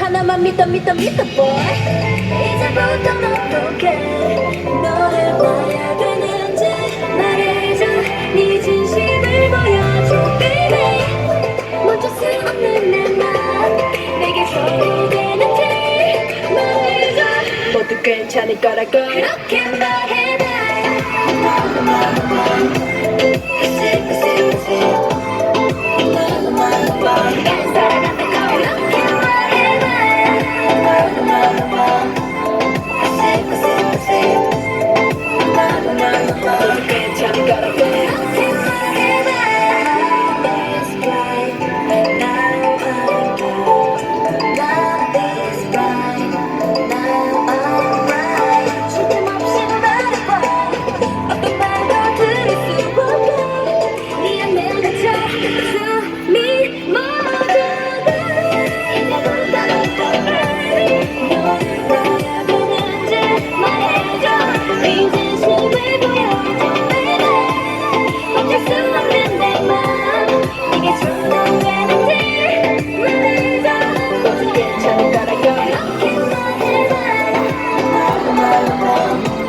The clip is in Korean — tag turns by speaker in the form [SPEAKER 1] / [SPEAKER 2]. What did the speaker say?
[SPEAKER 1] 하나만 믿어 믿어 믿어 boy. 이제부터 어떻게 너를 봐야 되는지 말해줘. 네 진심을 보여줘 baby. 멈출 수 없는 내맘 내게 소리되는지 말해줘. 모두 괜찮을 거라고 그렇게 말해봐 Thank you.